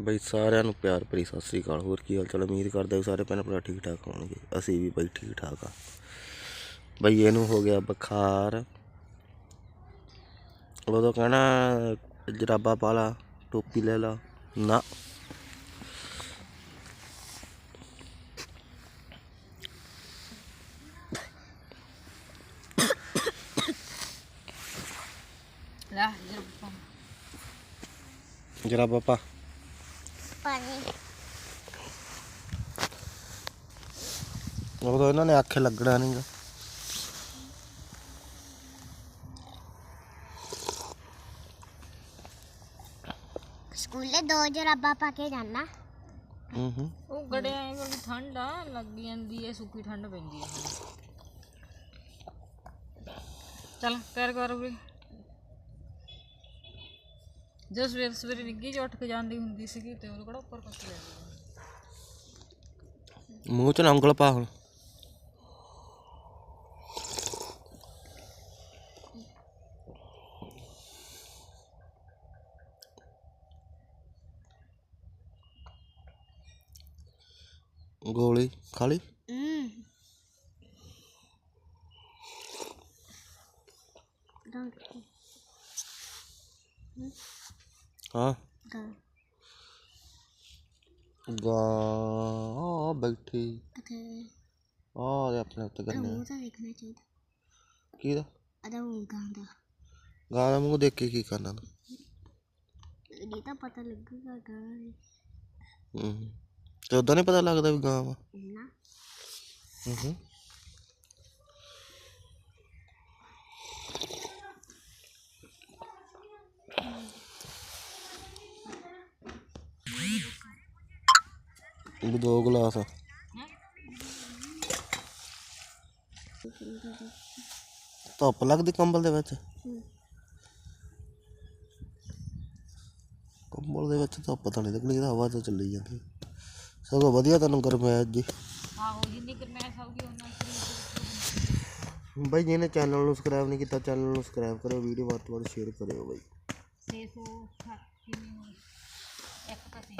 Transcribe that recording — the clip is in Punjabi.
ਬਈ ਸਾਰਿਆਂ ਨੂੰ ਪਿਆਰ ਭਰੀ ਸਤਿ ਸ੍ਰੀ ਅਕਾਲ। ਹੋਰ ਕੀ ਹਾਲ ਚਾਲ? ਉਮੀਦ ਕਰਦਾ ਵੀ ਸਾਰੇ ਭੈਣ ਭਰਾ ਠੀਕ ਠਾਕ ਹੋਣਗੇ। ਅਸੀਂ ਵੀ ਬਈ ਠੀਕ ਠਾਕ ਆ। ਬਈ ਇਹਨੂੰ ਹੋ ਗਿਆ ਬੁਖਾਰ। ਉਦੋਂ ਕਹਿਣਾ ਜਰਾਬਾ ਪਾ ਲਾ ਟੋਪੀ ਲੈ ਲਾ। ਨਾ। ਜਰਾਬਾ ਪਾ। ਪਾਣੀ ਉਦੋਂ ਇਹਨਾਂ ਨੇ ਆਖੇ ਲੱਗਣਾ ਨਹੀਂਗਾ ਸਕੂਲੇ ਦੋ ਜਰਾਬਾਂ ਪਾ ਕੇ ਜਾਣਾ ਹੂੰ ਹੂੰ ਉਹ ਗੜਿਆਂ ਐ ਬੜੀ ਠੰਡ ਆ ਲੱਗ ਜਾਂਦੀ ਐ ਸੁੱਕੀ ਠੰਡ ਪੈਂਦੀ ਐ ਚੱਲ ਪੈਰ ਕਰ ਉਰੇ ਜਦੋਂ ਸਵੇਰ ਸਵੇਰੇ ਨਿੱਗੀ ਚ ਉੱਠ ਕੇ ਜਾਂਦੀ ਹੁੰਦੀ ਸੀਗੀ ਤੇ ਉਹ ਕਿਹੜਾ ਉੱਪਰ ਕੁੱਟ ਲਿਆ ਮੂੰਹ ਚ ਨਾ ਉਂਗਲ ਪਾ ਹੁਣ। ਗੋਲੀ ਖਾਲੀ ਹਾਂ। ਗੋ ਗਾਂ ਆ ਬੈਠੀ। ਅਤੇ ਆ ਦੇ ਆਪਣੇ ਉੱਤੇ ਗੰਨੇ ਮੂੰਹ ਤਾਂ ਵੇਖਣਾ ਚਾਹੀਦਾ। ਕੀ ਦਾ? ਅਦਾ ਉਹ ਗਾਂਦਾ ਗਾਂ ਦਾ ਮੂੰਹ ਦੇਖ ਕੇ ਕੀ ਕਰਨਾ ਤੂੰ? ਇਹ ਤਾਂ ਪਤਾ ਲੱਗੂਗਾ ਗਾਂ ਹੈ। ਹੂੰ। ਤੇ ਉਦਾਂ ਨਹੀਂ ਪਤਾ ਲੱਗਦਾ ਵੀ ਗਾਂ ਵਾ? ਨਾ। ਹੂੰ। ਦੋ ਗਲਾਸ। ਧੁੱਪ ਲੱਗਦੀ ਕੰਬਲ ਦੇ ਵਿੱਚ। ਕੰਬਲ ਦੇ ਵਿੱਚ ਧੁੱਪ ਤਾਂ ਨਹੀਂ ਲੱਗਣੀ ਤਾਂ ਹਵਾ ਤਾਂ ਚੱਲੀ ਜਾਂਦੀ। ਸਗੋਂ ਵਧੀਆ ਤੈਨੂੰ ਗਰਮੈਸ਼ ਜੀ। ਆਹੋ ਜਿੰਨੀ ਗਰਮੈਸ਼ ਆਊਗੀ ਉਹਨਾਂ ਬਾਈ ਜਿਹਨੇ ਚੈਨਲ ਨੂੰ ਸਬਸਕ੍ਰਾਈਬ ਨਹੀਂ ਕੀਤਾ ਚੈਨਲ ਨੂੰ ਸਬਸਕ੍ਰਾਈਬ ਕਰਿਓ ਵੀਡੀਓ ਵੱਧ ਤੋਂ ਵੱਧ ਸ਼ੇਅਰ ਕਰਿਓ ਬਾਈ। ਸੇ ਸੋ ਕਿਵੇਂ ਇੱਕ ਪਾਸੇ